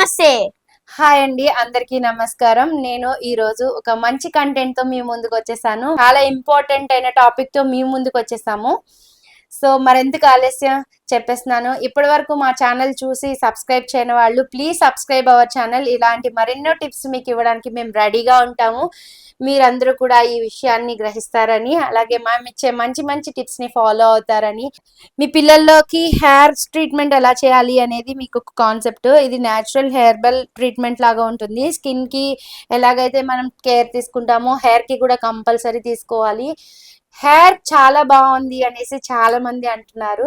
నమస్తే. హాయ్ అండి అందరికీ నమస్కారం. నేను ఈ రోజు ఒక మంచి కంటెంట్తో మీ ముందుకు వచ్చేసాను. చాలా ఇంపార్టెంట్ అయిన టాపిక్తో మీ ముందుకు వచ్చేసాము. సో మరెందుకు ఆలస్యం? చెప్పేస్తున్నాను. ఇప్పటి వరకు మా ఛానల్ చూసి సబ్స్క్రైబ్ చేయని వాళ్ళు ప్లీజ్ సబ్స్క్రైబ్ అవర్ ఛానల్. ఇలాంటి మరెన్నో టిప్స్ మీకు ఇవ్వడానికి మేము రెడీగా ఉంటాము. మీరందరూ కూడా ఈ విషయాన్ని గ్రహిస్తారని అలాగే మేము ఇచ్చే మంచి మంచి టిప్స్ని ఫాలో అవుతారని. మీ పిల్లల్లోకి హెయిర్ ట్రీట్మెంట్ ఎలా చేయాలి అనేది మీకు ఒక కాన్సెప్ట్. ఇది న్యాచురల్ హెయిర్బెల్ ట్రీట్మెంట్ లాగా ఉంటుంది. స్కిన్కి ఎలాగైతే మనం కేర్ తీసుకుంటామో హెయిర్కి కూడా కంపల్సరీ తీసుకోవాలి. హెయిర్ చాలా బాగుంది అనేసి చాలా మంది అంటున్నారు.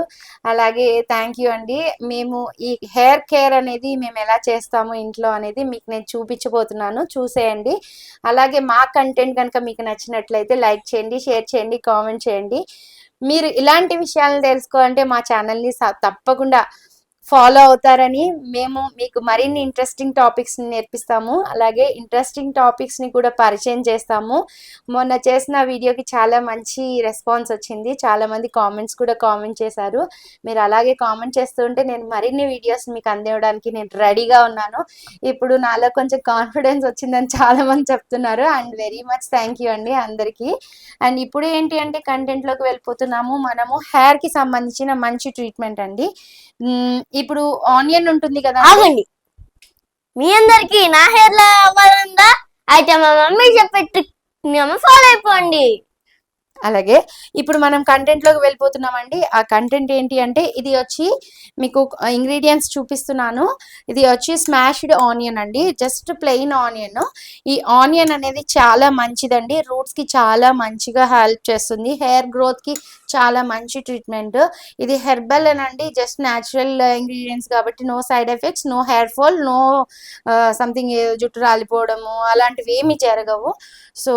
అలాగే థ్యాంక్ యూ అండి. మేము ఈ హెయిర్ కేర్ అనేది మేము ఎలా చేస్తాము ఇంట్లో అనేది మీకు నేను చూపించబోతున్నాను. చూసేయండి. అలాగే మా కంటెంట్ కనుక మీకు నచ్చినట్లయితే లైక్ చేయండి షేర్ చేయండి కామెంట్ చేయండి. మీరు ఇలాంటి విషయాలను తెలుసుకోవాలంటే మా ఛానల్ని తప్పకుండా ఫాలో అవుతారని మేము మీకు మరిన్ని ఇంట్రెస్టింగ్ టాపిక్స్ నేర్పిస్తాము. అలాగే ఇంట్రెస్టింగ్ టాపిక్స్ని కూడా పరిచయం చేస్తాము. మొన్న చేసిన వీడియోకి చాలా మంచి రెస్పాన్స్ వచ్చింది. చాలా మంది కామెంట్స్ కూడా కామెంట్ చేశారు. మీరు అలాగే కామెంట్ చేస్తుంటే నేను మరిన్ని వీడియోస్ మీకు అందివ్వడానికి నేను రెడీగా ఉన్నాను. ఇప్పుడు నాలో కొంచెం కాన్ఫిడెన్స్ వచ్చిందని చాలా మంది చెప్తున్నారు. And very much thank you అండి అందరికీ. అండ్ ఇప్పుడు ఏంటి అంటే కంటెంట్లోకి వెళ్ళిపోతున్నాము. మనము హెయిర్కి సంబంధించిన మంచి ట్రీట్మెంట్ అండి. ఇప్పుడు ఆనియన్ ఉంటుంది కదా ఆగండి మీ అందరికి నా హెయిర్ లా అవ్వాలందా? అయితే మా మమ్మీ చెప్పే ట్రిక్ ఫాలో అయిపోండి. అలాగే ఇప్పుడు మనం కంటెంట్లోకి వెళ్ళిపోతున్నామండి. ఆ కంటెంట్ ఏంటి అంటే ఇది వచ్చి మీకు ఇంగ్రీడియంట్స్ చూపిస్తున్నాను. ఇది వచ్చి స్మాష్డ్ ఆనియన్ అండి. జస్ట్ ప్లెయిన్ ఆనియన్ ఈ ఆనియన్ అనేది చాలా మంచిదండి. రూట్స్కి చాలా మంచిగా హెల్ప్ చేస్తుంది. హెయిర్ గ్రోత్కి చాలా మంచి ట్రీట్మెంట్ ఇది హెర్బల్ అనండి జస్ట్ న్యాచురల్ ఇంగ్రీడియంట్స్ కాబట్టి no side effects no hair fall no something జుట్టు రాలిపోవడము అలాంటివి ఏమి జరగవు. సో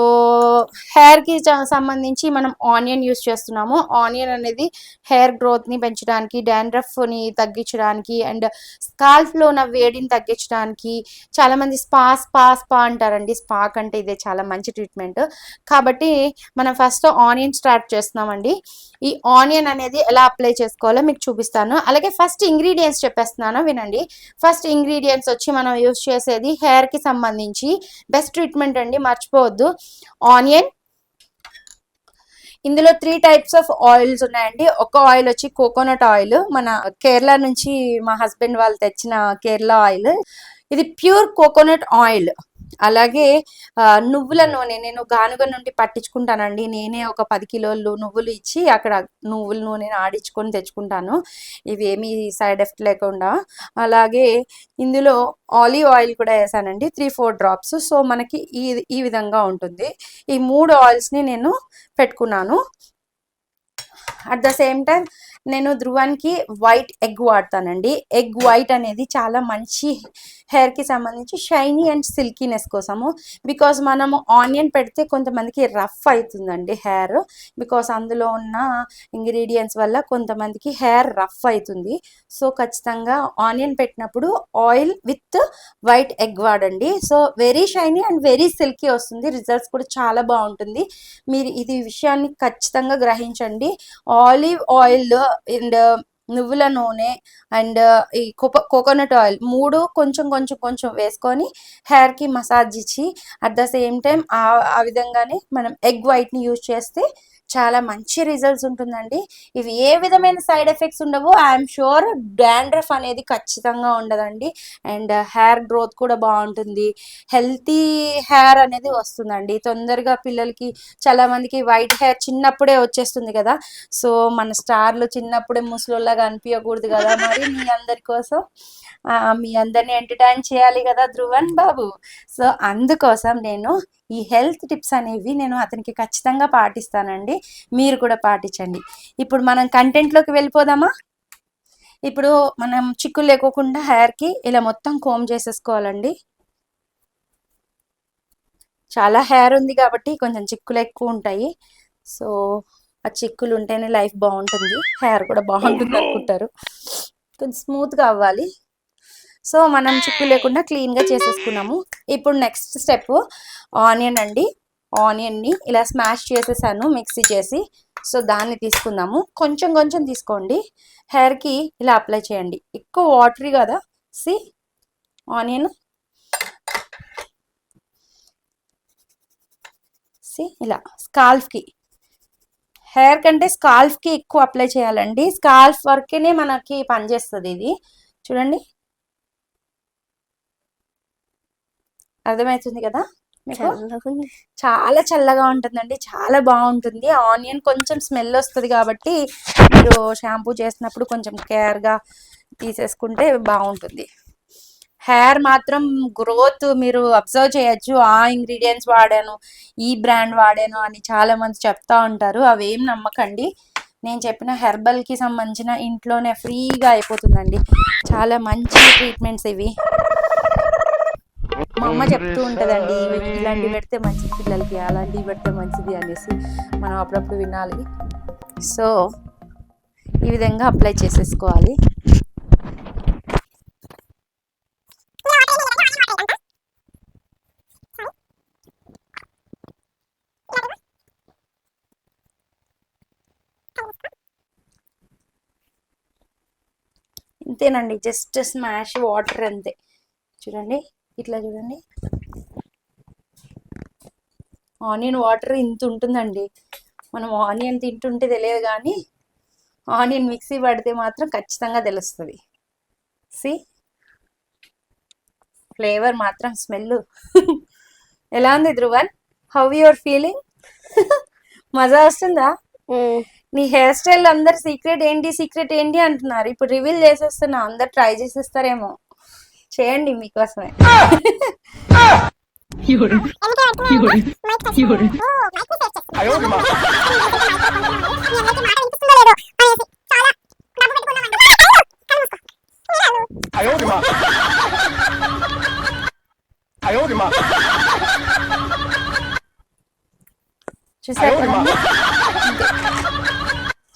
హెయిర్కి సంబంధించి మనం ఆనియన్ యూస్ చేస్తున్నాము. ఆనియన్ అనేది హెయిర్ గ్రోత్ని పెంచడానికి డాండ్రఫ్ని తగ్గించడానికి అండ్ స్కాల్ఫ్లో ఉన్న వేడిని తగ్గించడానికి చాలా మంది స్పా స్పా స్పా అంటారండి. స్పా కంటే ఇదే చాలా మంచి ట్రీట్మెంట్ కాబట్టి మనం ఫస్ట్ ఆనియన్ స్టార్ట్ చేస్తున్నామండి. ఈ ఆనియన్ అనేది ఎలా అప్లై చేసుకోవాలో మీకు చూపిస్తాను. అలాగే ఫస్ట్ ఇంగ్రీడియంట్స్ చెప్పేస్తున్నాను వినండి. ఫస్ట్ ఇంగ్రీడియంట్స్ వచ్చి మనం యూస్ చేసేది హెయిర్కి సంబంధించి బెస్ట్ ట్రీట్మెంట్ అండి మర్చిపోవద్దు. ఆనియన్. ఇందులో త్రీ టైప్స్ ఆఫ్ ఆయిల్స్ ఉన్నాయండి. ఒక ఆయిల్ వచ్చి కోకోనట్ ఆయిల్ మన కేరళ నుంచి మా హస్బెండ్ వాళ్ళు తెచ్చిన కేరళ ఆయిల్ ఇది ప్యూర్ కోకోనట్ ఆయిల్ అలాగే నువ్వుల నూనె నేను గానుగ నుండి పట్టించుకుంటానండి. నేనే ఒక పది కిలోలు నువ్వులు ఇచ్చి అక్కడ నువ్వుల నూనెని ఆడించుకొని తెచ్చుకుంటాను. ఇవి ఏమీ సైడ్ ఎఫెక్ట్ లేకుండా. అలాగే ఇందులో ఆలివ్ ఆయిల్ కూడా వేసానండి. Three four drops. సో మనకి ఈ ఈ విధంగా ఉంటుంది. ఈ మూడు ఆయిల్స్ని నేను పెట్టుకున్నాను. అట్ ద సేమ్ టైం నేను ధ్రువానికి వైట్ ఎగ్ వాడతానండి. ఎగ్ వైట్ అనేది చాలా మంచి హెయిర్కి సంబంధించి షైనీ అండ్ సిల్కీనెస్ కోసము. బికాజ్ మనము ఆనియన్ పెడితే కొంతమందికి రఫ్ అవుతుందండి హెయిర్ బికాస్ అందులో ఉన్న ఇంగ్రీడియంట్స్ వల్ల కొంతమందికి హెయిర్ రఫ్ అవుతుంది సో ఖచ్చితంగా ఆనియన్ పెట్టినప్పుడు ఆయిల్ విత్ వైట్ ఎగ్ వాడండి. So very shiny and very silky వస్తుంది. రిజల్ట్స్ కూడా చాలా బాగుంటుంది. మీరు ఇది విషయాన్ని ఖచ్చితంగా గ్రహించండి. ఆలివ్ ఆయిల్ అండ్ నువ్వుల నూనె అండ్ ఈ కోకో కోకోనట్ ఆయిల్ మూడు కొంచెం కొంచెం కొంచెం వేసుకొని హెయిర్కి మసాజ్ ఇచ్చి అట్ ద సేమ్ టైం ఆ విధంగానే మనం ఎగ్ వైట్ని యూజ్ చేస్తే చాలా మంచి రిజల్ట్స్ ఉంటుందండి. ఇవి ఏ విధమైన సైడ్ ఎఫెక్ట్స్ ఉండవు. ఐఎమ్ షూర్ డాండ్రఫ్ అనేది ఖచ్చితంగా ఉండదండి. అండ్ హెయిర్ గ్రోత్ కూడా బాగుంటుంది. హెల్తీ హెయిర్ అనేది వస్తుందండి. తొందరగా పిల్లలకి చాలా మందికి వైట్ హెయిర్ చిన్నప్పుడే వచ్చేస్తుంది కదా. సో మన స్టార్లు చిన్నప్పుడే ముసలోళ్ళగా అనిపించకూడదు కదా మరి మీ అందరి కోసం. మీ అందరిని ఎంటర్టైన్ చేయాలి కదా ధ్రువన్ బాబు. సో అందుకోసం నేను ఈ హెల్త్ టిప్స్ అనేవి నేను అతనికి ఖచ్చితంగా పాటిస్తానండి. మీరు కూడా పాటించండి. ఇప్పుడు మనం కంటెంట్లోకి వెళ్ళిపోదామా? ఇప్పుడు మనం చిక్కులు లేకోకుండా హెయిర్కి ఇలా మొత్తం కోమ్ చేసేసుకోవాలండి. చాలా హెయిర్ ఉంది కాబట్టి కొంచెం చిక్కులు ఎక్కువ ఉంటాయి. సో ఆ చిక్కులు ఉంటేనే లైఫ్ బాగుంటుంది. హెయిర్ కూడా బాగుంటుంది అనుకుంటారు. కొంచెం స్మూత్గా అవ్వాలి. సో మనం చిక్కు లేకుండా క్లీన్గా చేసేసుకున్నాము. ఇప్పుడు నెక్స్ట్ స్టెప్ ఆనియన్ అండి. ఆనియన్ని ఇలా స్మాష్ చేసేసాను మిక్సీ చేసి. సో దాన్ని తీసుకుందాము. కొంచెం కొంచెం తీసుకోండి. హెయిర్కి ఇలా అప్లై చేయండి. ఎక్కువ వాటరీ కదా? C onion. సి ఇలా స్కాల్ఫ్కి. హెయిర్ కంటే స్కాల్ఫ్కి ఎక్కువ అప్లై చేయాలండి. స్కాల్ఫ్ వరకేనే మనకి పనిచేస్తుంది ఇది. చూడండి. అర్థమవుతుంది కదా మీకు. చాలా చల్లగా ఉంటుందండి చాలా బాగుంటుంది. ఆనియన్ కొంచెం స్మెల్ వస్తుంది కాబట్టి మీరు షాంపూ చేసినప్పుడు కొంచెం కేర్గా తీసేసుకుంటే బాగుంటుంది. హెయిర్ మాత్రం గ్రోత్ మీరు అబ్జర్వ్ చేయొచ్చు. ఆ ఇంగ్రీడియంట్స్ వాడాను ఈ బ్రాండ్ వాడాను అని చాలా మంది చెప్తా ఉంటారు. అవేం నమ్మకండి. నేను చెప్పిన హెర్బల్కి సంబంధించిన ఇంట్లోనే ఫ్రీగా అయిపోతుందండి. చాలా మంచి ట్రీట్మెంట్స్ ఇవి. మా అమ్మ చెప్తూ ఉంటుందండి ఇలాంటివి పెడితే మంచిది పిల్లలకి అలాంటివి పెడితే మంచిది అనేసి మనం అప్పుడప్పుడు వినాలి. సో ఈ విధంగా అప్లై చేసేసుకోవాలి. ఇంతేనండి జస్ట్ స్మాష్ వాటర్ అంతే. చూడండి. ఇట్లా చూడండి. ఆనియన్ వాటర్ ఇంత ఉంటుందండి. మనం ఆనియన్ తింటుంటే తెలియదు కానీ ఆనియన్ మిక్సీ పడితే మాత్రం ఖచ్చితంగా తెలుస్తుంది. సి? ఫ్లేవర్ మాత్రం స్మెల్. ఎలా ఉంది ధ్రువన్ హౌ యువర్ ఫీలింగ్ మజా వస్తుందా. నీ హెయిర్ స్టైల్ అందరు సీక్రెట్ ఏంటి సీక్రెట్ ఏంటి అంటున్నారు. ఇప్పుడు రివీల్ చేసేస్తున్నా అందరు ట్రై చేసేస్తారేమో. చేయండి మీకోసమే. చూసారు? కదండి?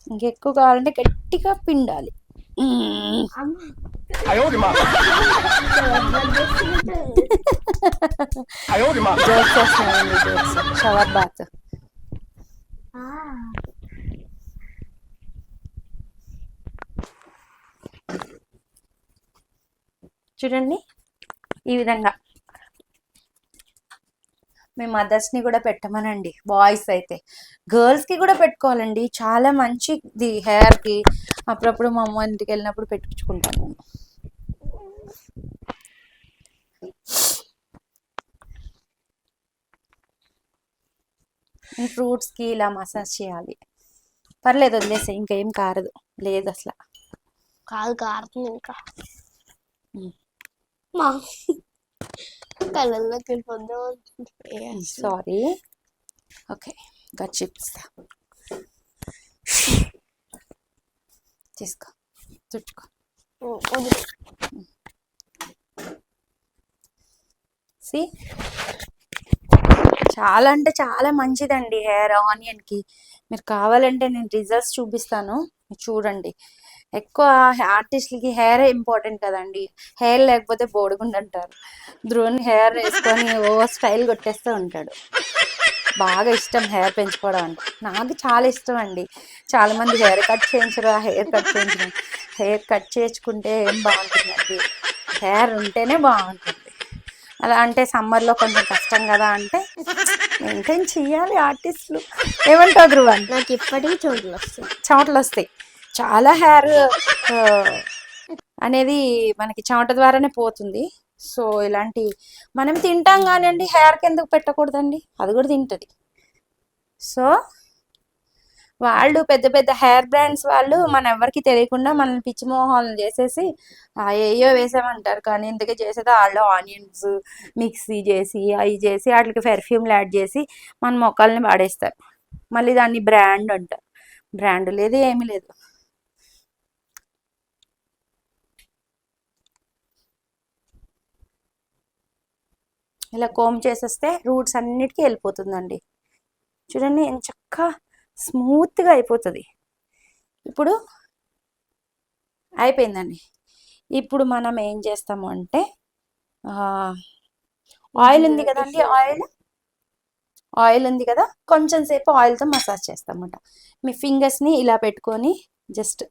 ఇంకెక్కువ కావాలంటే గట్టిగా పిండాలి. మ్మ్. చూడండి ఈ విధంగా. మీ మదర్స్ని కూడా పెట్టమనండి బాయ్స్ అయితే. గర్ల్స్కి కూడా పెట్టుకోవాలండి. చాలా మంచిది హెయిర్కి అప్పుడప్పుడు మా అమ్మ ఇంటికి వెళ్ళినప్పుడు పెట్టించుకుంటాను నేను. ఫ్రూట్స్కి ఇలా మసాజ్ చేయాలి. పర్లేదు వదిలేసే ఇంకా ఏం కారదు. లేదు అసలు. కాదు కారుతుంది ఇంకా. మా కళ్ళల్లోకి వెళ్ళిపోద్దాం సారీ. ఓకే ఇంకా చిప్స్ తీసుకో చుట్టుకో సి. చాలా అంటే చాలా మంచిదండి హెయిర్ ఆనియన్కి. మీరు కావాలంటే నేను రిజల్ట్స్ చూపిస్తాను. చూడండి. ఎక్కువ ఆర్టిస్ట్లకి హెయిర్ ఇంపార్టెంట్ కదండి. హెయిర్ లేకపోతే బోడిగుండు అంటారు ధ్రువన్ హెయిర్ వేసుకొని ఓ స్టైల్ కొట్టేస్తూ ఉంటాడు. బాగా ఇష్టం హెయిర్ పెంచుకోవడం అంటే. నాకు చాలా ఇష్టం అండి చాలా మంది హెయిర్ కట్ చేయించరు. హెయిర్ కట్ చేయించరు. హెయిర్ కట్ చేయించుకుంటే ఏం బాగుంటుందండి? హెయిర్ ఉంటేనే బాగుంటుంది. అలా అంటే సమ్మర్లో కొంచెం కష్టం కదా అంటే మెయింటైన్ చెయ్యాలి ఆర్టిస్టులు ఏమంటావు ధ్రువన్ నాకు ఇప్పటికీ చోట్లు వస్తాయి. చెమటలు వస్తాయి. చాలా హెయిర్ అనేది మనకి చెమట ద్వారానే పోతుంది. సో ఇలాంటి మనం తింటాం కానివ్వండి హెయిర్కి ఎందుకు పెట్టకూడదండి? అది కూడా తింటుంది. సో వాళ్ళు పెద్ద పెద్ద హెయిర్ బ్రాండ్స్ వాళ్ళు మన ఎవరికి తెలియకుండా మనల్ని పిచ్చి మోహాలను చేసేసి ఏయో వేసామంటారు. కానీ ఇంతకీ చేసేది వాళ్ళు ఆనియన్స్ మిక్సీ చేసి అవి చేసి వాటికి పెర్ఫ్యూమ్లు యాడ్ చేసి మన మొక్కల్ని పాడేస్తారు మళ్ళీ దాన్ని బ్రాండ్ అంటారు. బ్రాండ్ లేదు ఏమీ లేదు. ఇలా కోమ్ చేసేస్తే రూట్స్ అన్నిటికీ వెళ్ళిపోతుందండి. చూడండి ఎంత చక్కగా స్మూత్గా అయిపోతుంది. ఇప్పుడు అయిపోయిందండి. ఇప్పుడు మనం ఏం చేస్తాము అంటే ఆయిల్ ఉంది కదండి ఆయిల్? ఆయిల్ ఉంది కదా కొంచెం సేపు ఆయిల్తో మసాజ్ చేస్తామన్నమాట. మీ ఫింగర్స్ని ఇలా పెట్టుకొని జస్ట్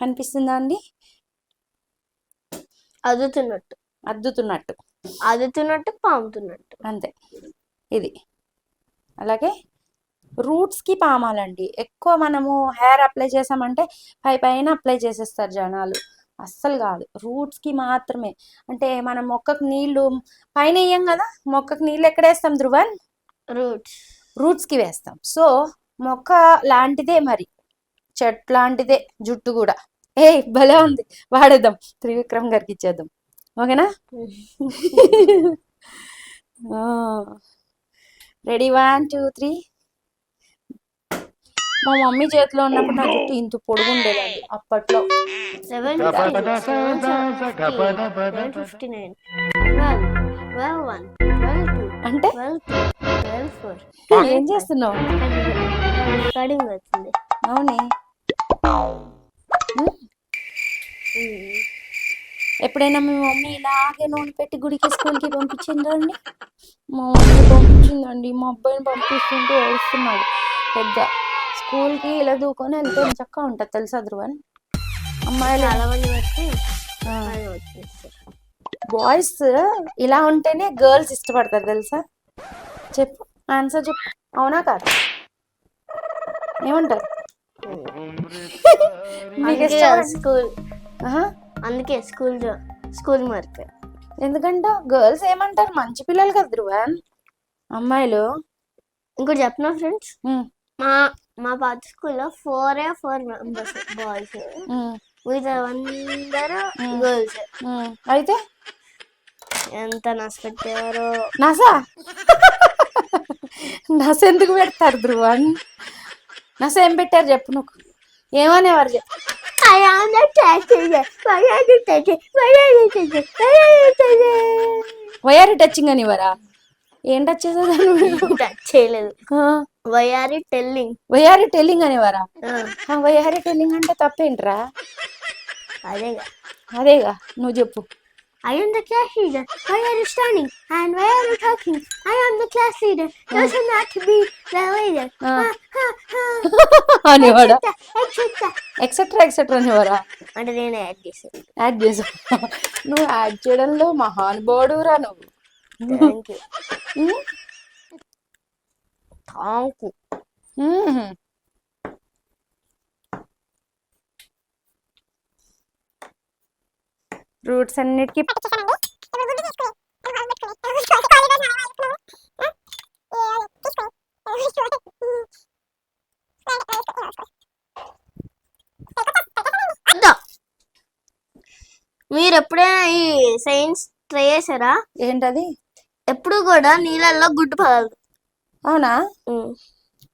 కనిపిస్తుందా అండి? అదుతున్నట్టు అద్దుతున్నట్టు. అదుతున్నట్టు పాముతున్నట్టు. అంతే. ఇది. అలాగే రూట్స్కి పామాలండి. ఎక్కువ మనము హెయిర్ అప్లై చేసామంటే పై పైన అప్లై చేసేస్తారు జనాలు. అస్సలు కాదు. రూట్స్కి మాత్రమే. అంటే మనం మొక్కకు నీళ్ళు పైన వేయం కదా? మొక్కకు నీళ్ళు ఎక్కడ వేస్తాం ధ్రువన్ రూట్స్. రూట్స్కి వేస్తాం. సో మొక్క లాంటిదే మరి. చెట్టు లాంటిదే. జుట్టు కూడా. ఏ భలే ఉంది. వాడేద్దాం. త్రివిక్రమ్ గారికి ఇచ్చేద్దాం. ఓకేనా? రెడీ వన్ టూ త్రీ మా మమ్మీ చేతిలో ఉన్నప్పుడు నా జుట్టు ఇంత పొడుగు ఉండేదండి అప్పట్లో seven fifty nine twelve twelve one twelve two అంటే? ట్వెల్వ్ ఫోర్ ఏం చేస్తున్నావు? వచ్చింది. అవునే. ఎప్పుడైనా మీ మమ్మీ ఇలాగే నూనె పెట్టి గుడికి స్కూల్కి పంపించిందండి మా మమ్మీ పంపించిందండి. మా అబ్బాయిని పంపిస్తుంటే ఏడుస్తున్నాడు. పెద్ద స్కూల్కి ఇలా దూకొని వెళ్తే చక్కగా ఉంటుంది తెలుసా ధ్రువన్ అమ్మాయిలు ఆయన వచ్చేస్తారు. బాయ్స్ ఇలా ఉంటేనే గర్ల్స్ ఇష్టపడతారు తెలుసా? చెప్పు ఆన్సర్ చెప్పు. అవునా కాదు? ఏమంటారు? స్కూల్. అందుకే స్కూల్ స్కూల్ మార్క్. ఎందుకంటే గర్ల్స్ ఏమంటారు? మంచి పిల్లలు కదా ధ్రువన్ అమ్మాయిలు. ఇంకోటి చెప్పిన ఫ్రెండ్స్? మా మా పాత స్కూల్లో four A four members boys. మిగతా అందరూ గర్ల్స్. అయితే? ఎంత నష్టపెట్టారో నసా? నస ఎందుకు పెడతారు ధ్రువన్ నస ఏం పెట్టారు చెప్పు నువ్వు. ఏమనేవారు చెప్పు. I am the teacher. Why are you teaching? Why are you teaching? Why are you teaching? వయారి టచింగ్ అనివరా ఏం టచ్ చేసేదాన్ని టచ్ చేయలేదు వై ఆర్ యూ టెల్లింగ్ వయారి టెల్లింగ్ అనేవారా వయారి టెల్లింగ్ అంటే తప్పేంట్రా? అదేగా. అదేగా. నువ్వు చెప్పు. I am the class leader. Why are you standing? And why are you talking? I am the class leader. You should not be the leader. Ah. అనేవాడా Etc. Etcetera etcetera అనేవారా అంటే నేను యాడ్ చేశాను యాడ్ చేసావు నువ్వు add చేయడంలో మహానుభావుడురా నువ్వు thank you thank you roots అన్నిటికీ మీరు ఎప్పుడైనా ఈ సైన్స్ ట్రై చేశారా? ఏంటది? ఎప్పుడు కూడా నీళ్ళల్లో గుడ్డు పగలదు. అవునా.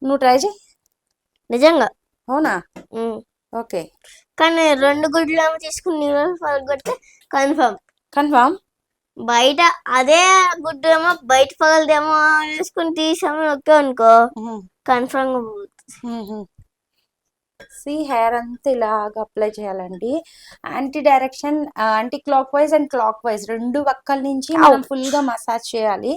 నువ్వు ట్రై చేయి. నిజంగా. అవునా. ఓకే. కానీ రెండు గుడ్లు ఏమో తీసుకుని నీళ్ళలో పగలగొడితే కన్ఫర్మ్. కన్ఫామ్ బయట అదే గుడ్డు ఏమో బయట పగలదేమో వేసుకుని తీసాము నొక్కాం అనుకో. కన్ఫర్మ్ సి హెయిర్ అంతా ఇలాగ అప్లై చేయాలండి. Anti direction anticlockwise and clockwise రెండు పక్కల నుంచి మనం full గా మసాజ్ చేయాలి.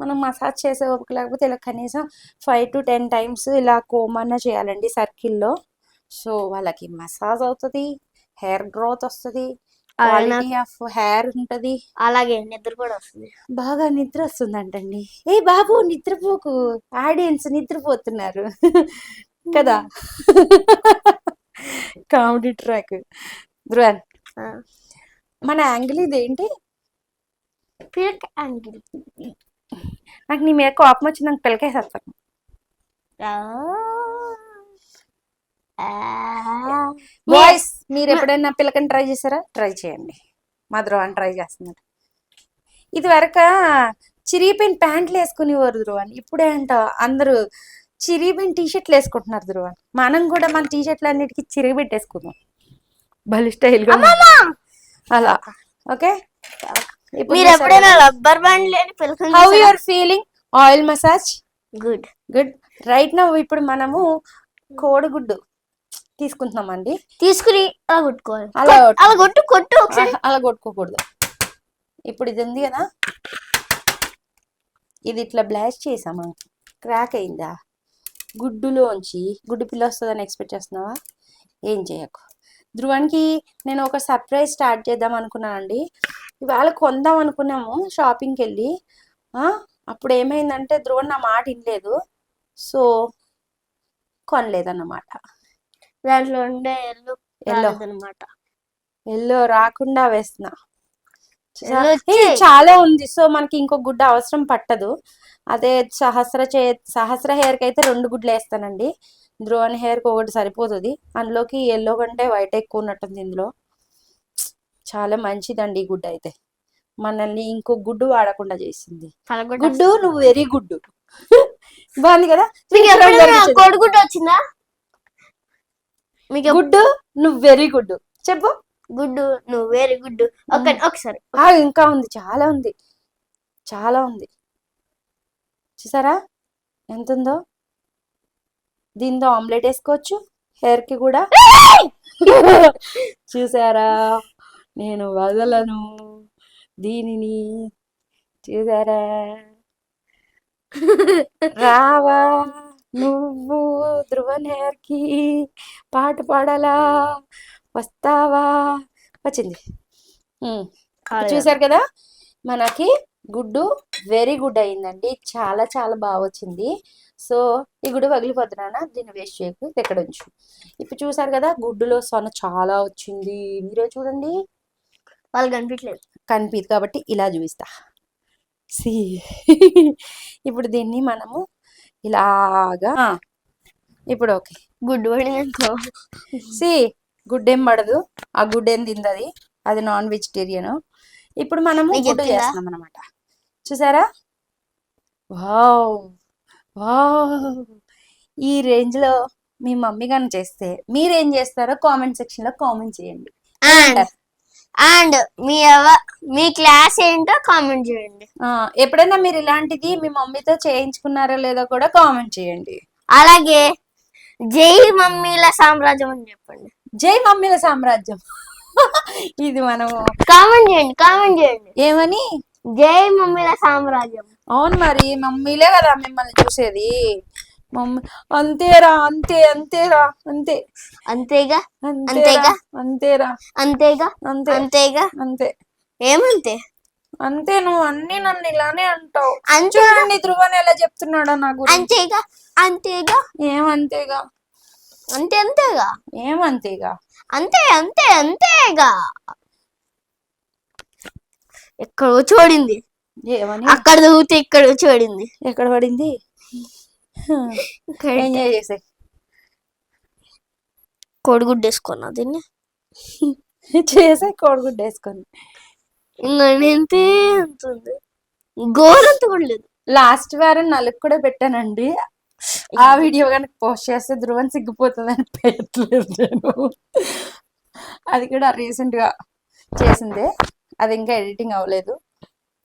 మనం మసాజ్ చేసే ఓపిక లేకపోతే ఇలా కనీసం ఫైవ్ టు టెన్ టైమ్స్ ఇలా కోమన్న చేయాలండి సర్కిల్లో సో వాళ్ళకి మసాజ్ అవుతుంది హెయిర్ గ్రోత్ వస్తుంది. క్వాలిటీ ఆఫ్ హెయిర్ ఉంటుంది. అలాగే నిద్ర కూడా వస్తుంది. బాగా నిద్ర వస్తుందంటండి. ఏ బాబు నిద్రపోకు. ఆడియన్స్ నిద్రపోతున్నారు. కదా? Comedy track. ధ్రువన్. మన యాంగిల్ ఇదేంటి పిరక్ యాంగిల్. నాకు నీ మీద కోపం వచ్చి నాకు పిల్లకేసేస్తాను బాయ్స్ మీరు ఎప్పుడైనా పిల్లకని ట్రై చేశారా? ట్రై చేయండి. మా ధ్రువన్ ట్రై చేస్తున్నారు ఇది వరక చిరిగిపోయిన ప్యాంట్లు వేసుకునేవారు ధ్రువన్ ఇప్పుడే అంట అందరూ చిరిగిపోయిన టీ షర్ట్లు వేసుకుంటున్నారు ధ్రువన్ మనం కూడా మన టీ షర్ట్లు అన్నిటికీ చిరిగి పెట్టేసుకుందాం భలే స్టైల్గా అలా. ఓకే? మీరు ఎప్పుడైనా రబ్బర్ బ్యాండ్ లేని how you're feeling oil massage good good right now ఇప్పుడు మనము కోడిగుడ్డు తీసుకుంటున్నామండి. తీసుకుని అలా కొట్టుకోవాలి. అలా అలా కొట్టు కొట్టు ఒకసారి. అలా కొట్టుకోకూడదు. ఇప్పుడు ఇది ఉంది కదా. ఇది ఇట్లా బ్లాస్ట్ చేసామా? క్రాక్ అయిందా? గుడ్డులోంచి గుడ్డు పిల్ల వస్తుందని ఎక్స్పెక్ట్ చేస్తున్నావా? ఏం చేయకు. ధ్రువానికి నేను ఒక సర్ప్రైజ్ స్టార్ట్ చేద్దాం అనుకున్నానండి ఇవాళ కొందాం అనుకున్నాము షాపింగ్కి వెళ్ళి. అప్పుడు ఏమైందంటే ధ్రువ నా మాట వినలేదు. సో కొనలేదన్నమాట. దాంట్లో ఉండే ఎల్లు ఎల్లో. అనమాట ఎల్లో రాకుండా వేస్తున్నా వచ్చేయ్. చాలా ఉంది. సో మనకి ఇంకో గుడ్డ అవసరం పట్టదు. అదే సహస్ర చే సహస్ర హెయిర్కి అయితే రెండు గుడ్లు వేస్తానండి. ధ్రువన్ హెయిర్కి ఒకటి సరిపోతుంది. అందులోకి ఎల్లో కంటే వైట్ ఎక్కువ ఉన్నట్టుంది ఇందులో. చాలా మంచిదండి ఈ గుడ్డ అయితే. మనల్ని ఇంకో గుడ్డు వాడకుండా చేసింది. గుడ్డు నువ్వు వెరీ గుడ్డు. బాగుంది కదా. కోడిగుడ్డు వచ్చిందా? మీకు గుడ్డు నువ్వు వెరీ గుడ్డు చెప్పు. గుడ్డు నువ్వు వేరే గుడ్డు ఒక. ఒకసారి. ఇంకా ఉంది చాలా ఉంది. చాలా ఉంది. చూసారా? ఎంత ఉందో దీంతో ఆమ్లెట్ వేసుకోవచ్చు హెయిర్కి కూడా చూసారా? నేను వదలను. దీనిని చూసారా? రావా నువ్వు ధ్రువన్ హెయిర్కి పాట పాడాలా వస్తావా? వచ్చింది. చూసారు కదా మనకి గుడ్డు వెరీ గుడ్ అయిందండి. చాలా చాలా బాగా వచ్చింది. సో ఈ గుడ్డు పగిలిపోతున్నానా దీన్ని వేస్ట్ చేయకు ఎక్కడ ఉంచు. ఇప్పుడు చూసారు కదా గుడ్డులో సొన చాలా వచ్చింది. మీరే చూడండి. వాళ్ళు కనిపించలేదు. కనిపిదు కాబట్టి ఇలా చూపిస్తా. సి. ఇప్పుడు దీన్ని మనము ఇలాగా ఇప్పుడు ఓకే. గుడ్డు పడిందనుకో. సి గుడ్డేం పడదు. ఆ గుడ్డేం తిందది. అది నాన్ వెజిటేరియన్. ఇప్పుడు మనము గుడ్డు చెప్పిందా? చేస్తున్నాం అనమాట చూసారా? వావ్! వావ్! ఈ రేంజ్లో మీ మమ్మీ కానీ చేస్తే మీరేం చేస్తారో కామెంట్ సెక్షన్లో కామెంట్ చేయండి. అండ్ అండ్ మీ మీ క్లాస్ ఏంటో కామెంట్ చేయండి. ఎప్పుడైనా మీరు ఇలాంటిది మీ మమ్మీతో చేయించుకున్నారో లేదో కూడా కామెంట్ చేయండి. అలాగే. జై మమ్మీల సామ్రాజ్యం అని చెప్పండి. జై మమ్మీల సామ్రాజ్యం. ఇది మనము కామెంట్ చేయండి కామెంట్ చేయండి. ఏమని? జై మమ్మీల సామ్రాజ్యం. అవును మరి మమ్మీలే కదా మిమ్మల్ని చూసేది. మమ్మీ అంతేరా అంతే అంతేరా అంతే. అంతేగా? అంతేరా అంతేరా అంతేగా? అంతే. అంతేగా? అంతే. ఏమంతే? అంతే నువ్వు అన్ని నన్ను ఇలానే అంటావు. చూడండి ధ్రువన్ ఎలా చెప్తున్నాడో నా గురించి. అంతేగా అంతేగా. ఏమంతేగా అంతే అంతేగా. ఏమంతేగా అంతే అంతే అంతేగా. ఎక్కడో చూడింది. ఏమని? అక్కడ దూతే ఇక్కడ చూడింది. ఎక్కడ పడింది? ఎంజాయ్ చేసే. కోడిగుడ్డు వేసుకున్నా దీన్ని. చేసే కోడిగుడ్డ వేసుకొని అంతుంది గోరంత కూడా లేదు. లాస్ట్ వారం నలుగు కూడా పెట్టానండి. ఆ వీడియో కనుక పోస్ట్ చేస్తే ధ్రువన్ సిగ్గిపోతుందని పెట్టలేదు నేను. అది కూడా రీసెంట్గా చేసిందే. అది ఇంకా ఎడిటింగ్ అవ్వలేదు.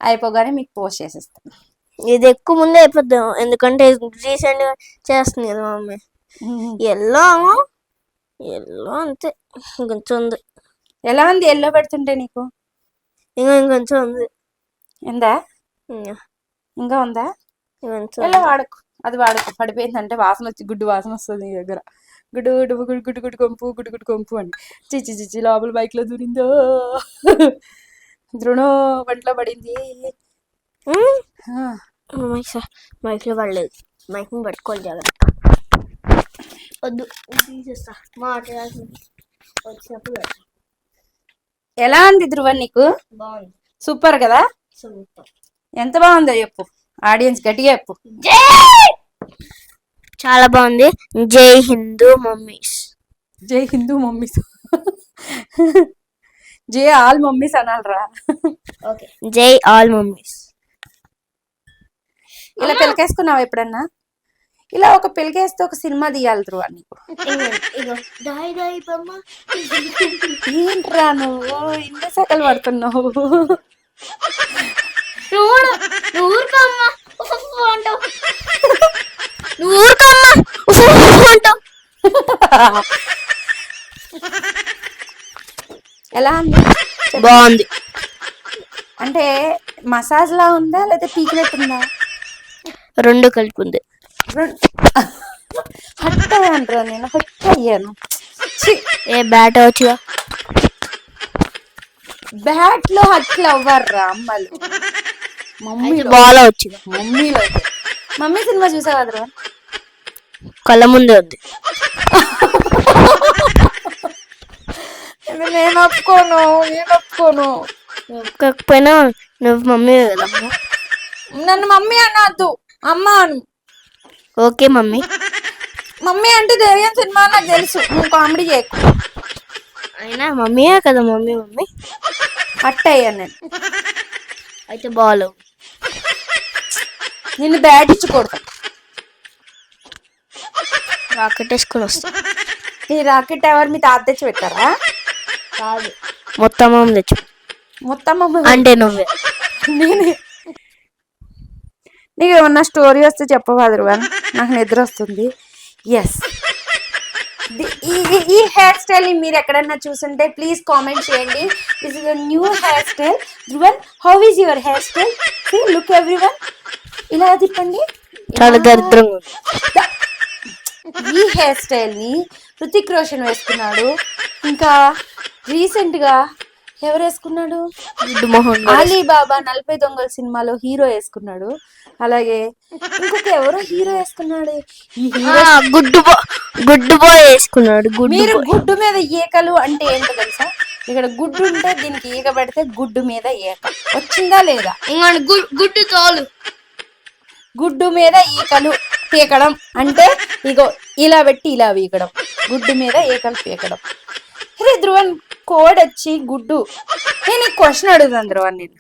అయిపోగానే మీకు పోస్ట్ చేసేస్తాను ఇది ఎక్కువ ముందే అయిపోద్దాం. ఎందుకంటే రీసెంట్గా చేస్తుంది కదా మమ్మీ. ఎల్లో ఎల్లో అంతే. ఇంకొంచెం ఉంది. ఎలా ఉంది? ఎల్లో పెడుతుంటే నీకు? ఇంకా ఇంకొంచెం ఉంది ఎందా ఇంకా ఉందా ఇంకొంచెం వాడకు అది వాడకు పడిపోయిందంటే వాసన వచ్చి గుడ్డు వాసన వస్తుంది నీ దగ్గర గుడ్డు గుడ్డు గుడ్డు గుడ్డు గుడ్డు కొంపు గుడ్డు గుడ్డు కొంపు అని చిచ్చి చిచ్చి లోపల బైక్లో దూరిందో ద్రోణో వంటలో పడింది ఉమ్. ఆ, మైక్ సా- మైక్లో పడలేదు మైక్ని పట్టుకోవాలి జాగ్రత్త వద్దు తీసేస్తా మాట్లాడాల్సింది వచ్చినప్పుడు. ఎలా ఉంది ధ్రువన్ నీకు? సూపర్ కదా? ఎంత బాగుందో చెప్పు. ఆడియన్స్ గట్టిగా చెప్పు. జై! చాలా బాగుంది. జై హిందూ మమ్మీస్. జై హిందూ మమ్మీస్. జై ఆల్ మమ్మీస్ అనాలరా. ఓకే. జై ఆల్ మమ్మీస్. ఇలా పిలకేసుకున్నావా ఎప్పుడన్నా? ఇలా ఒక పిలకేస్తే ఒక సినిమా తీయాలి ధ్రువ నీకు. ఏంట్రా నువ్వు? సకలు పడుతున్నావు. ఎలా ఉంది? బాగుంది. అంటే మసాజ్ లా ఉందా లేదా పీకినట్టుందా? రెండు కలిపి ఉంది. నేను హట్ అయ్యాను ఏ బ్యాట్ వచ్చుగా బ్యాట్లో అట్లా అవ్వర్రా అమ్మలు. మమ్మీలో బాల్ వచ్చుగా మమ్మీలో మమ్మీ సినిమా చూసావా అదరా? కళ్ళ ముందే ఉంది. నేను ఒప్పుకోను నేను ఒప్పుకోను. ఒక్కకపోయినా నువ్వు మమ్మీ కదమ్మా నన్ను మమ్మీ అనద్దు అమ్మ అను. Okay mummy. మమ్మీ అంటే దేవియన్ సినిమా నాకు తెలుసు. నువ్వు కామెడీ చేయకు అయినా మమ్మీయే కదా మమ్మీ మమ్మీ? అట్ట అయ్యాను నేను. అయితే బాల్. నిన్ను బ్యాట్ ఇచ్చి కొడతా. రాకెట్ వేసుకొని వస్తా. ఈ రాకెట్ ఎవరు మీ తాత తెచ్చి పెట్టారా? కాదు. మొత్తం తెచ్చు మొత్తం అంటే నువ్వే. నేనే. నీకు ఏమన్నా స్టోరీ వస్తే చెప్పవా ధ్రువన్ నాకు నిద్ర వస్తుంది. ఎస్ ఈ హెయిర్ స్టైల్ని మీరు ఎక్కడన్నా చూసుంటే ప్లీజ్ కామెంట్ చేయండి. This is new hair style Dhruvan how is your hair style look everyone ఇలా తిప్పండి. చాలా దరిద్రంగా ఈ హెయిర్ స్టైల్ని హృతిక్ రోషన్ వేసుకున్నాడు. ఇంకా రీసెంట్గా ఎవరు వేసుకున్నాడు? అలీబాబా నలభై దొంగల సినిమాలో హీరో వేసుకున్నాడు. అలాగే ఇంకొక ఎవరో హీరో వేసుకున్నాడు ఈ హీరో గుడ్డు బో గుడ్డు బాయ్ వేసుకున్నాడు గుడ్డు మీరు. గుడ్డు మీద ఈకలు అంటే ఏంటో తెలుసా? ఇక్కడ గుడ్డు ఉంటే దీనికి ఈక పెడితే గుడ్డు మీద ఈక. వచ్చిందా లేదా? గుడ్డు తోలు. గుడ్డు మీద ఈకలు పీకడం అంటే ఇగో ఇలా పెట్టి ఇలా పీకడం. గుడ్డు మీద ఈకలు పీకడం. అరే ధ్రువన్ కోడి వచ్చి గుడ్డు. నేను క్వశ్చన్ అడుగుతాను ధ్రువన్ నేను.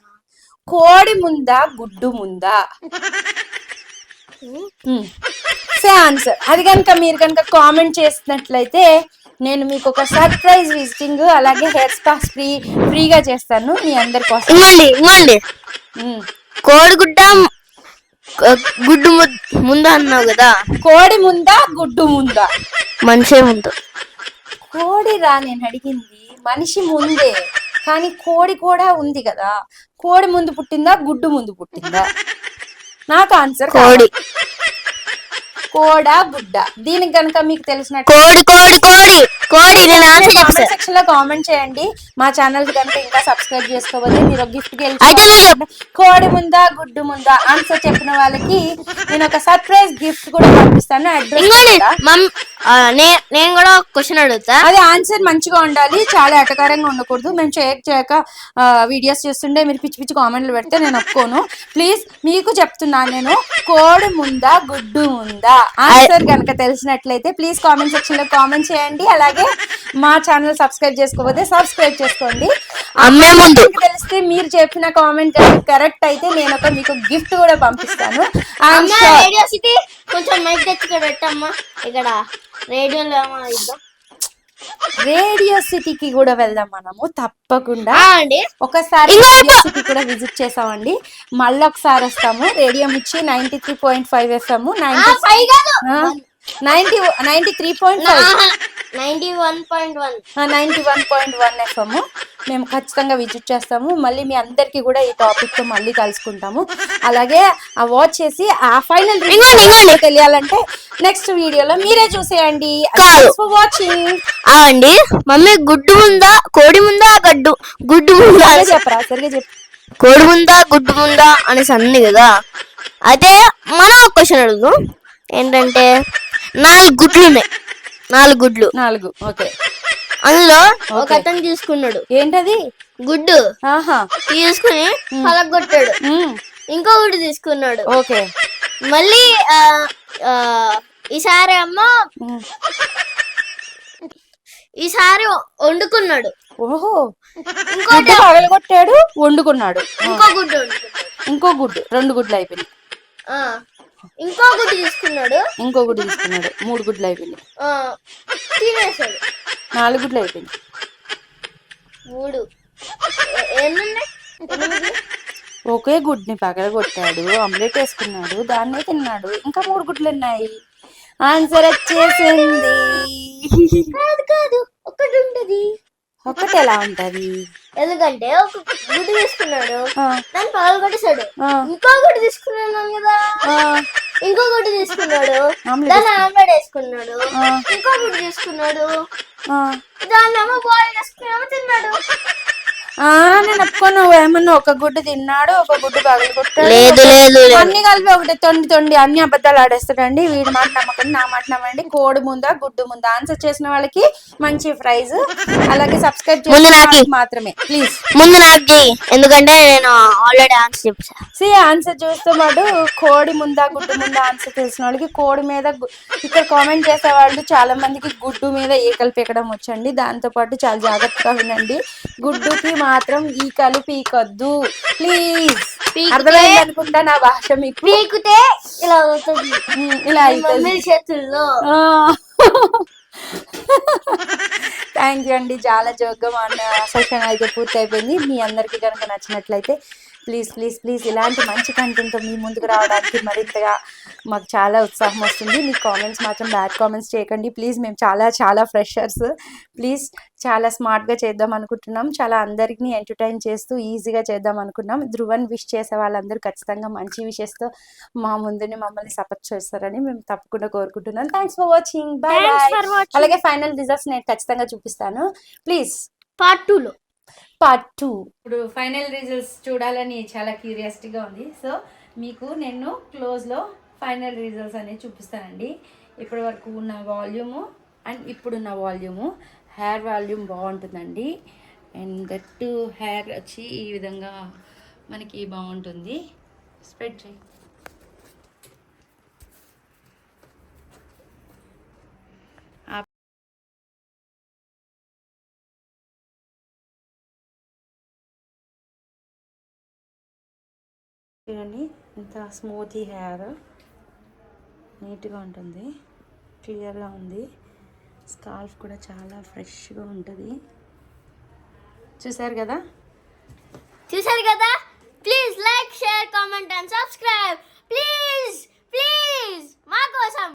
కోడి ముందా గుడ్డు ముందా? Say answer. అది కనుక మీరు కనుక కామెంట్ చేసినట్లయితే నేను మీకు ఒక సర్ప్రైజ్ విజిటింగ్ అలాగే హెయిర్ స్పా ఫ్రీ ఫ్రీగా చేస్తాను మీ అందరి కోసం. ఇంకోండి. కోడిగుడ్డ గుడ్డు ముందు అన్నావు కదా. కోడి ముందా గుడ్డు ముందా? మనిషే ముందు. కోడి రా నేను అడిగింది. మనిషి ముందే. కానీ కోడి కూడా ఉంది కదా. కోడి ముందు పుట్టిందా గుడ్డు ముందు పుట్టిందా? నాకు ఆన్సర్ కోడి. కోడా గుడ్డ దీనికి కనుక మీకు తెలిసినట్టు కోడి కోడి కోడి కోడి నేను ఆన్సర్ చెప్తా కామెంట్ సెక్షన్లో కామెంట్ చేయండి. మా ఛానల్ కనుక ఇంకా సబ్స్క్రైబ్ చేసుకోకపోతే మీరు గిఫ్ట్ అయితే చెప్పు. కోడి ముందా గుడ్డు ముందా? ఆన్సర్ చెప్పిన వాళ్ళకి నేను ఒక సర్ప్రైజ్ గిఫ్ట్ కూడా పంపిస్తాను. అడ్రస్ మమ్ నేను కూడా క్వశ్చన్ అడుగుతా. అది ఆన్సర్ మంచిగా ఉండాలి. చాలా ఎటకారంగా ఉండకూడదు. మేము చేయక చేయక వీడియోస్ చేస్తుంటే మీరు పిచ్చి పిచ్చి కామెంట్లు పెడితే నేను ఒప్పుకోను. ప్లీజ్ మీకు చెప్తున్నాను నేను. కోడి ముందా గుడ్డు ఉందా ఆన్సర్ కనుక తెలిసినట్లయితే ప్లీజ్ కామెంట్ సెక్షన్లో కామెంట్ చేయండి. అలాగే మా ఛానల్ సబ్స్క్రైబ్ చేసుకోకపోతే సబ్స్క్రైబ్ చేసుకోండి. అమ్మే ముందు. మీకు తెలిస్తే మీరు చెప్పిన కామెంట్ కరెక్ట్ అయితే నేను ఒక మీకు గిఫ్ట్ కూడా పంపిస్తాను. కొంచెం మైక్ తెచ్చుకో పెట్టమ్మా. ఇక్కడ రేడియోలో ఏమో ఇద్దాం. రేడియో సిటీకి కూడా వెళ్దాం మనము తప్పకుండా. అండి. ఒకసారి రేడియో సిటీ కూడా విజిట్ చేసామండి. మళ్ళీ ఒకసారి వస్తాము. Radio Mirchi ninety three point five FM ninety ninety ninety three point ninety one point one. Ninety one point one FM మేము ఖచ్చితంగా విజిట్ చేస్తాము. మళ్ళీ మీ అందరికీ కూడా ఈ టాపిక్తో మళ్ళీ కలుసుకుంటాము. అలాగే ఆ వాచ్ చేసి ఆ ఫైనల్. తెలియాలంటే నెక్స్ట్ వీడియోలో మీరే చూసేయండి. వాచింగ్ ఆ అండి. మమ్మీ గుడ్డు ముందా కోడి ముందా గడ్డు? గుడ్డు ముందా? చెప్పరా సరిగా చెప్పు. కోడి ముందా గుడ్డు ముందా అనేసి అంది కదా. అయితే మనం ఒక క్వశ్చన్ అడుగుదాం. ఏంటంటే నాలుగు గుడ్లు ఉన్నాయి. నాలుగు గుడ్లు. నాలుగు ఓకే. అందులో ఒక. అతను తీసుకున్నాడు. ఏంటది? గుడ్డు. ఆహా. తీసుకుని పలగొట్టాడు. ఇంకో గుడ్డు తీసుకున్నాడు. ఓకే. మళ్ళీ ఈసారి అమ్మ మ్మ్. ఈసారి వండుకున్నాడు. ఓహో. ఇంకోటి పగలగొట్టాడు వండుకున్నాడు. ఇంకో గుడ్డు ఇంకో గుడ్డు రెండు గుడ్లు అయిపోయినాయి. ఆ, ఇంకో గుడ్డు తీసుకున్నాడు. ఇంకో గుడ్డు తీసుకున్నాడు. మూడు గుడ్లు అయిపోయినాయి. ఆ, తినేసాడు. నాలుగు గుడ్లు అయిపోయినాయి. మూడు. ఒకే గుడ్ని పగలగొట్టాడు ఆమ్లెట్ వేసుకున్నాడు దాన్నే తిన్నాడు. ఇంకా మూడు గుడ్లు ఉన్నాయి. ఆన్సర్ వచ్చేసింది. కాదు కాదు. ఒకటి ఉంటది. ఒకటి ఎలా ఉంటది? ఎందుకంటే ఒక గుడ్డు తీసుకున్నాడు దాన్ని ఆ, ఇంకో గుడ్డు తీసుకున్నాను కదా. ఆ, ఇంకో గుడ్డు తీసుకున్నాడు దాన్ని ఆమ్లెట్ వేసుకున్నాడు ఆ. ఇంకో గుడ్డు తీసుకున్నాడు. ఆ. దాన్నేమో బాయిల్ చేసుకునేమో తిన్నాడు. నేను ఒప్పుకోను. ఏమన్నా ఒక గుడ్డు తిన్నాడు ఒక గుడ్డు పగలగొట్టాడు. లేదు అన్ని కలిపి ఒకటి తొండి తొండి అన్ని అబద్ధాలు ఆడేస్తాడండి. వీడి మాట నమ్మకండి నా మాట నమ్మండి. కోడి ముందా గుడ్డు ముందా? ఆన్సర్ చేసిన వాళ్ళకి మంచి ప్రైజ్. అలాగే సబ్స్క్రైబ్ ముందు చేసిన మాత్రమే. ప్లీజ్ ముందు నాకు. ఎందుకంటే నేను ఆల్రెడీ ఆన్సర్ చెప్పా. సి ఆన్సర్ చూస్తూ పాటు కోడి ముందా గుడ్డు ముందా ఆన్సర్ తెలిసిన వాళ్ళకి కోడి మీద ఇక్కడ కామెంట్ చేసే వాళ్ళు చాలా మందికి గుడ్డు మీద ఈకలు పీకడం వచ్చండి. దాంతో పాటు చాలా జాగ్రత్తగా వినండి. గుడ్డుకి మాత్రం ఈకలు పీకొద్దు. ప్లీజ్ అర్థమైంది అనుకుంటా నా భాష మీకు? పీకితే ఇలా అవుతుంది. ఇలా అవుతుంది. చేతుల్లో. థ్యాంక్ యూ అండి. చాలా జోక్గా మా సెషన్ అయితే పూర్తి అయిపోయింది మీ అందరికీ కనుక నచ్చినట్లయితే ప్లీజ్ ప్లీజ్ ప్లీజ్ ఇలాంటి మంచి కంటెంట్ మీ ముందుకు రావడానికి మరింతగా మాకు చాలా ఉత్సాహం వస్తుంది. మీ కామెంట్స్ మాత్రం బ్యాడ్ కామెంట్స్ చేయకండి. ప్లీజ్ మేము చాలా చాలా ఫ్రెషర్స్ ప్లీజ్ చాలా స్మార్ట్గా చేద్దాం అనుకుంటున్నాం. చాలా అందరికీ ఎంటర్టైన్ చేస్తూ ఈజీగా చేద్దాం అనుకున్నాం. ధ్రువన్ విష్ చేసే వాళ్ళందరూ ఖచ్చితంగా మంచి విషెస్తో మా ముందుని మమ్మల్ని సపోర్ట్ చేస్తారని మేము తప్పకుండా కోరుకుంటున్నాం. Thanks for watching bye. అలాగే ఫైనల్ రిజల్ట్స్ నేను ఖచ్చితంగా చూపిస్తాను. ప్లీజ్ పార్ట్ టూ లో. పార్ట్ టూ ఇప్పుడు ఫైనల్ రిజల్ట్స్ చూడాలని చాలా క్యూరియాసిటీగా ఉంది. సో మీకు నేను క్లోజ్లో ఫైనల్ రిజల్ట్స్ అనేవి చూపిస్తానండి. ఇప్పటి వరకు ఉన్న వాల్యూము అండ్ ఇప్పుడున్న వాల్యూము. హెయిర్ వాల్యూమ్ బాగుంటుందండి. అండ్ దట్టు హెయిర్ వచ్చి ఈ విధంగా మనకి బాగుంటుంది. స్ప్రెడ్ చేయి. చూడండి ఇంత స్మూతీ హెయిర్ నీట్గా ఉంటుంది. క్లియర్గా ఉంది. స్కాల్ఫ్ కూడా చాలా ఫ్రెష్గా ఉంటుంది. చూసారు కదా? చూసారు కదా? Please like share comment and subscribe please please మా కోసం.